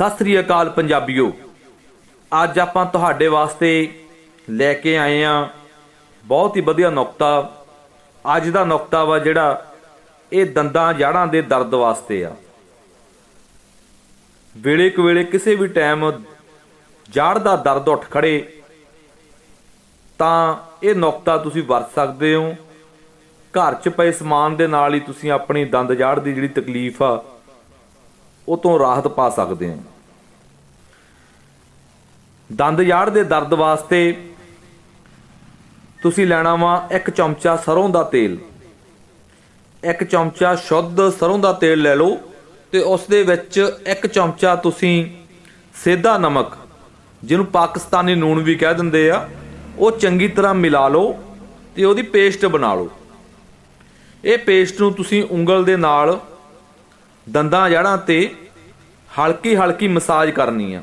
ਸਤਿ ਸ੍ਰੀ ਅਕਾਲ ਪੰਜਾਬੀਓ। ਅੱਜ ਆਪਾਂ ਤੁਹਾਡੇ ਵਾਸਤੇ ਲੈ ਕੇ ਆਏ ਆ ਬਹੁਤ ਹੀ ਵਧੀਆ ਨੁਕਤਾ। ਅੱਜ ਦਾ ਨੁਕਤਾ ਵਾ ਜਿਹੜਾ ਇਹ ਦੰਦਾਂ ਜੜਾਂ ਦੇ ਦਰਦ ਵਾਸਤੇ ਆ। ਵੇਲੇ ਕੁ ਵੇਲੇ ਕਿਸੇ ਵੀ ਟਾਈਮ ਜੜ ਦਾ ਦਰਦ ਉੱਠ ਖੜੇ, ਤਾਂ ਇਹ ਨੁਕਤਾ ਤੁਸੀਂ ਵਰਤ ਸਕਦੇ ਹੋ। ਘਰ 'ਚ ਪਏ ਸਮਾਨ ਦੇ ਨਾਲ ਹੀ ਤੁਸੀਂ ਆਪਣੀ ਦੰਦ ਜੜ ਦੀ ਜਿਹੜੀ ਤਕਲੀਫ ਆ ਉਹ ਤੋਂ ਰਾਹਤ ਪਾ ਸਕਦੇ ਹਾਂ। ਦੰਦ ਯਾੜ ਦੇ ਦਰਦ ਵਾਸਤੇ ਤੁਸੀਂ ਲੈਣਾ ਵਾ ਇੱਕ ਚਮਚਾ ਸਰੋਂ ਦਾ ਤੇਲ। ਇੱਕ ਚਮਚਾ ਸ਼ੁੱਧ ਸਰੋਂ ਦਾ ਤੇਲ ਲੈ ਲਓ ਤੇ ਉਸ ਦੇ ਵਿੱਚ ਇੱਕ ਚਮਚਾ ਤੁਸੀਂ ਸੇਧਾ ਨਮਕ, ਜਿਹਨੂੰ ਪਾਕਿਸਤਾਨੀ ਨੂਣ ਵੀ ਕਹਿ ਦਿੰਦੇ ਆ, ਉਹ ਚੰਗੀ ਤਰ੍ਹਾਂ ਮਿਲਾ ਲਓ ਤੇ ਉਹਦੀ ਪੇਸਟ ਬਣਾ ਲਓ। ਇਹ ਪੇਸਟ ਨੂੰ ਤੁਸੀਂ ਉਂਗਲ ਦੇ ਨਾਲ ਦੰਦਾਂ ਜੜਾਂ ਤੇ ਹਲਕੀ ਹਲਕੀ ਮਸਾਜ ਕਰਨੀ ਆ।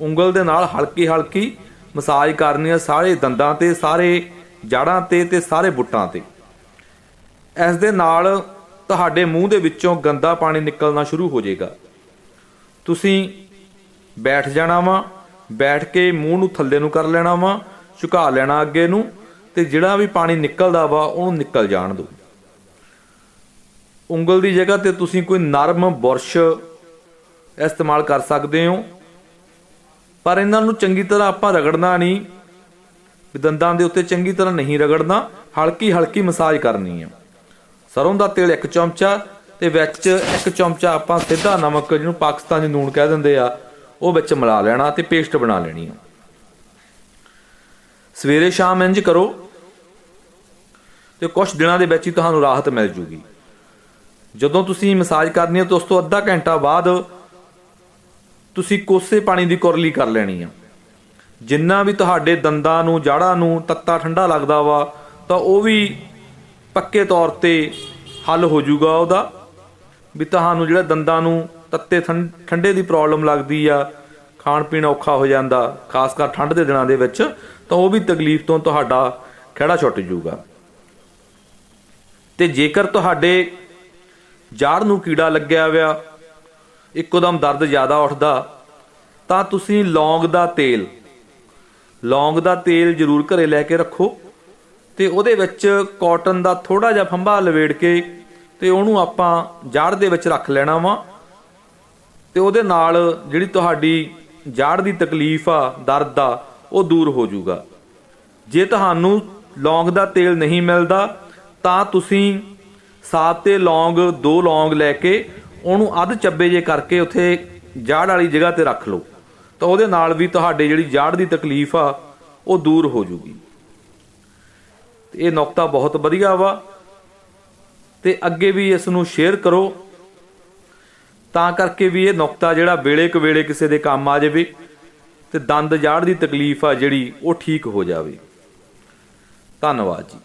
ਉਂਗਲ ਦੇ ਨਾਲ ਹਲਕੀ ਹਲਕੀ ਮਸਾਜ ਕਰਨੀ ਆ ਸਾਰੇ ਦੰਦਾਂ ਤੇ, ਸਾਰੇ ਜੜਾਂ ਤੇ ਤੇ ਸਾਰੇ ਬੁੱਟਾਂ ਤੇ। ਇਸ ਦੇ ਨਾਲ ਤੁਹਾਡੇ ਮੂੰਹ ਦੇ ਵਿੱਚੋਂ ਗੰਦਾ ਪਾਣੀ ਨਿਕਲਣਾ ਸ਼ੁਰੂ ਹੋ ਜਾਏਗਾ। ਤੁਸੀਂ ਬੈਠ ਜਾਣਾ ਵਾ, ਬੈਠ ਕੇ ਮੂੰਹ ਨੂੰ ਥੱਲੇ ਨੂੰ ਕਰ ਲੈਣਾ ਵਾ, ਝੁਕਾ ਲੈਣਾ ਅੱਗੇ ਨੂੰ ਤੇ ਜਿਹੜਾ ਵੀ ਪਾਣੀ ਨਿਕਲਦਾ ਵਾ ਉਹਨੂੰ ਨਿਕਲ ਜਾਣ ਦਿਓ। ਉਂਗਲ ਦੀ ਜਗ੍ਹਾ ਤੇ ਤੁਸੀਂ ਕੋਈ ਨਰਮ ਬੁਰਸ਼ ਇਸਤੇਮਾਲ ਕਰ ਸਕਦੇ ਹੋ। ਪਰ ਇਹਨਾਂ ਨੂੰ ਚੰਗੀ ਤਰ੍ਹਾਂ ਆਪਾਂ ਰਗੜਨਾ ਨਹੀਂ। ਦੰਦਾਂ ਦੇ ਉੱਤੇ ਚੰਗੀ ਤਰ੍ਹਾਂ ਨਹੀਂ ਰਗੜਨਾ ਹਲਕੀ ਹਲਕੀ ਮਸਾਜ ਕਰਨੀ ਹੈ ਸਰੋਂ ਦਾ ਤੇਲ ਇੱਕ ਚਮਚਾ ਤੇ ਵਿੱਚ ਇੱਕ ਚਮਚਾ ਆਪਾਂ ਸਿੱਧਾ ਨਮਕ, ਜਿਹਨੂੰ ਪਾਕਿਸਤਾਨੀ ਨੂਣ ਕਹਿ ਦਿੰਦੇ ਆ, ਉਹ ਵਿੱਚ ਮਿਲਾ ਲੈਣਾ ਤੇ ਪੇਸਟ ਬਣਾ ਲੈਣੀ ਆ। ਸਵੇਰੇ ਸ਼ਾਮ ਇੰਜ ਕਰੋ ਤੇ ਕੁਝ ਦਿਨਾਂ ਦੇ ਵਿੱਚ ਹੀ ਤੁਹਾਨੂੰ ਰਾਹਤ ਮਿਲ ਜੂਗੀ। ਜਦੋਂ ਤੁਸੀਂ ਮਸਾਜ ਕਰਨੀ ਹੈ ਤਾਂ ਉਸ ਤੋਂ ਅੱਧਾ ਘੰਟਾ ਬਾਅਦ ਤੁਸੀਂ ਕੋਸੇ ਪਾਣੀ ਦੀ ਕੁਰਲੀ ਕਰ ਲੈਣੀ ਆ। ਜਿੰਨਾ ਵੀ ਤੁਹਾਡੇ ਦੰਦਾਂ ਨੂੰ, ਜਾੜਾਂ ਨੂੰ ਤੱਤਾ ਠੰਡਾ ਲੱਗਦਾ ਵਾ, ਤਾਂ ਉਹ ਵੀ ਪੱਕੇ ਤੌਰ ਤੇ ਹੱਲ ਹੋ ਜਾਊਗਾ ਉਹਦਾ। ਵੀ ਤੁਹਾਨੂੰ ਜਿਹੜਾ ਦੰਦਾਂ ਨੂੰ ਤੱਤੇ ਠੰ- ਠੰਡੇ ਦੀ ਪ੍ਰੋਬਲਮ ਲੱਗਦੀ ਆ, ਖਾਣ ਪੀਣ ਔਖਾ ਹੋ ਜਾਂਦਾ, ਖਾਸ ਕਰ ਠੰਡ ਦੇ ਦਿਨਾਂ ਦੇ ਵਿੱਚ, ਤਾਂ ਉਹ ਵੀ ਤਕਲੀਫ ਤੋਂ ਤੁਹਾਡਾ ਖਿਹੜਾ ਛੁੱਟ ਜਾਊਗਾ। ਤੇ ਜੇਕਰ ਤੁਹਾਡੇ ਜਾੜ ਨੂੰ ਕੀੜਾ ਲੱਗਿਆ ਹੋਇਆ ਇੱਕੋਦਮ ਦਰਦ ਜ਼ਿਆਦਾ ਉੱਠਦਾ, ਤਾਂ ਤੁਸੀਂ ਲੌਂਗ ਦਾ ਤੇਲ, ਲੌਂਗ ਦਾ ਤੇਲ ਜ਼ਰੂਰ ਘਰੇ ਲੈ ਕੇ ਰੱਖੋ ਤੇ ਉਹਦੇ ਵਿੱਚ ਕਾਟਨ ਦਾ ਥੋੜਾ ਜਿਹਾ ਫੰਬਾ ਲਵੇੜ ਕੇ ਤੇ ਉਹਨੂੰ ਆਪਾਂ ਜਾੜ ਦੇ ਵਿੱਚ ਰੱਖ ਲੈਣਾ ਵਾ ਤੇ ਉਹਦੇ ਨਾਲ ਜਿਹੜੀ ਤੁਹਾਡੀ ਜਾੜ ਦੀ ਤਕਲੀਫ ਆ, ਦਰਦ ਆ, ਉਹ ਦੂਰ ਹੋ ਜਾਊਗਾ। ਜੇ ਤੁਹਾਨੂੰ ਲੌਂਗ ਦਾ ਤੇਲ ਨਹੀਂ ਮਿਲਦਾ, ਤਾਂ ਤੁਸੀਂ ਸਾਤ ਤੇ ਲੌਂਗ, ਦੋ ਲੌਂਗ ਲੈ ਕੇ ਉਹਨੂੰ ਅੱਧ ਚੱਬੇ ਜੇ ਕਰਕੇ ਉੱਥੇ ਜਾੜ ਵਾਲੀ ਜਗ੍ਹਾ ਤੇ ਰੱਖ ਲਓ। ਤਾਂ ਉਹਦੇ ਨਾਲ ਵੀ ਤੁਹਾਡੇ ਜਿਹੜੀ ਜਾੜ ਦੀ ਤਕਲੀਫ ਆ, ਉਹ ਦੂਰ ਹੋ ਜੂਗੀ। ਇਹ ਨੁਕਤਾ ਬਹੁਤ ਵਧੀਆ ਵਾ। ਤੇ ਅੱਗੇ ਵੀ ਇਸ ਨੂੰ ਸ਼ੇਅਰ ਕਰੋ। ਤਾਂ ਕਰਕੇ ਵੀ ਇਹ ਨੁਕਤਾ ਜਿਹੜਾ ਵੇਲੇ ਕੁ ਵੇਲੇ ਕਿਸੇ ਦੇ ਕੰਮ ਆ ਜਾਵੇ ਤੇ ਦੰਦ ਜਾੜ ਦੀ ਤਕਲੀਫ ਆ ਜਿਹੜੀ, ਉਹ ਠੀਕ ਹੋ ਜਾਵੇ। ਧੰਨਵਾਦ ਜੀ।